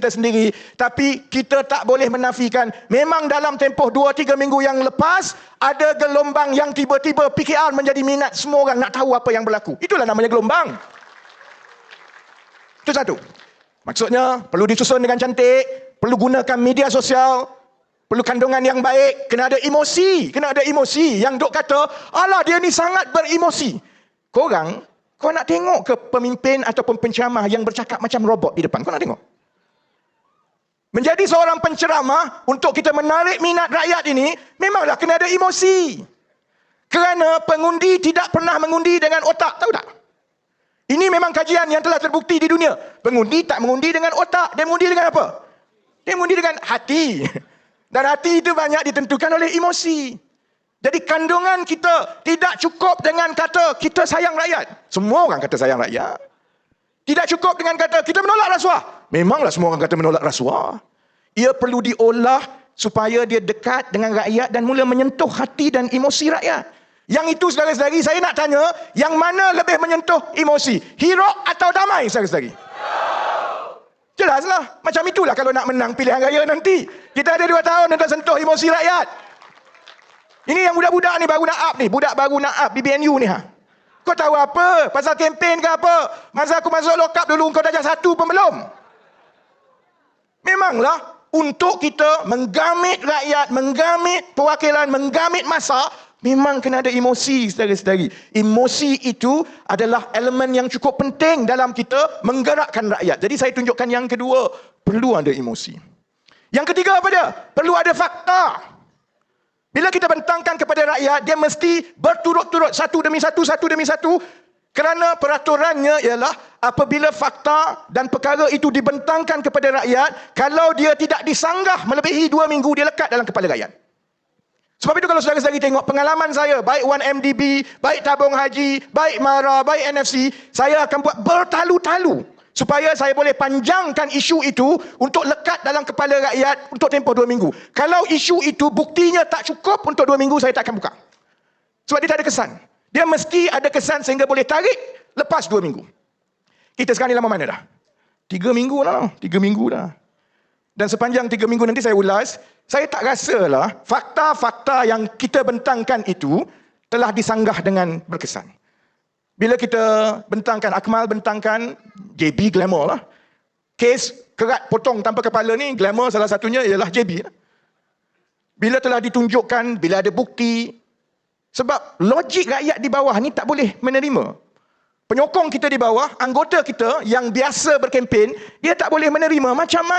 kita sendiri. Tapi kita tak boleh menafikan memang dalam tempoh 2 3 minggu yang lepas ada gelombang yang tiba-tiba PKR menjadi minat semua orang nak tahu apa yang berlaku. Itulah namanya gelombang. Itu satu. Maksudnya perlu disusun dengan cantik perlu gunakan media sosial perlu kandungan yang baik kena ada emosi kena ada emosi. Yang dok kata alah dia ni sangat beremosi. Korang kau nak tengok ke pemimpin ataupun penceramah yang bercakap macam robot di depan? Kau nak tengok Menjadi seorang penceramah untuk kita menarik minat rakyat ini memanglah kena ada emosi. Kerana pengundi tidak pernah mengundi dengan otak, tahu tak? Ini memang kajian yang telah terbukti di dunia. Pengundi tak mengundi dengan otak, dia mengundi dengan apa? Dia mengundi dengan hati. Dan hati itu banyak ditentukan oleh emosi. Jadi kandungan kita tidak cukup dengan kata kita sayang rakyat. Semua orang kata sayang rakyat. Tidak cukup dengan kata kita menolak rasuah. Memanglah semua orang kata menolak rasuah. Ia perlu diolah supaya dia dekat dengan rakyat dan mula menyentuh hati dan emosi rakyat. Yang itu saudara-saudari saya nak tanya, yang mana lebih menyentuh emosi? Hirok atau damai saudara-saudari? Jelaslah. Macam itulah kalau nak menang pilihan raya nanti. Kita ada dua tahun untuk sentuh emosi rakyat. Ini yang budak-budak ni baru nak up ni. Budak baru nak up BBNU ni ha. Kau tahu apa? Pasal kempen ke apa? Masa aku masuk lokap dulu kau darjah satu pun belum. Memanglah untuk kita menggamit rakyat, menggamit perwakilan, menggamit masa, memang kena ada emosi saudara-saudari. Emosi itu adalah elemen yang cukup penting dalam kita menggerakkan rakyat. Jadi saya tunjukkan yang kedua, perlu ada emosi. Yang ketiga apa dia? Perlu ada fakta. Bila kita bentangkan kepada rakyat, dia mesti berturut-turut satu demi satu, satu demi satu. Kerana peraturannya ialah apabila fakta dan perkara itu dibentangkan kepada rakyat, kalau dia tidak disanggah melebihi dua minggu, dia lekat dalam kepala rakyat. Sebab itu kalau saudara-saudari tengok pengalaman saya, baik 1MDB, baik tabung haji, baik MARA, baik NFC, saya akan buat bertalu-talu supaya saya boleh panjangkan isu itu untuk lekat dalam kepala rakyat untuk tempoh dua minggu. Kalau isu itu buktinya tak cukup untuk dua minggu, saya tak akan buka. Sebab dia tak ada kesan. Dia mesti ada kesan sehingga boleh tarik lepas dua minggu. Kita sekarang ni lama mana dah? Tiga minggu dah. Tiga minggu dah. Dan sepanjang tiga minggu nanti saya ulas, saya tak rasalah fakta-fakta yang kita bentangkan itu telah disanggah dengan berkesan. Bila kita bentangkan, Akmal bentangkan, JB glamour lah. Kes kerat potong tanpa kepala ni, glamour salah satunya ialah JB. Lah. Bila telah ditunjukkan, bila ada bukti, sebab logik rakyat di bawah ni tak boleh menerima. Penyokong kita di bawah, anggota kita yang biasa berkempen, dia tak boleh menerima macam mana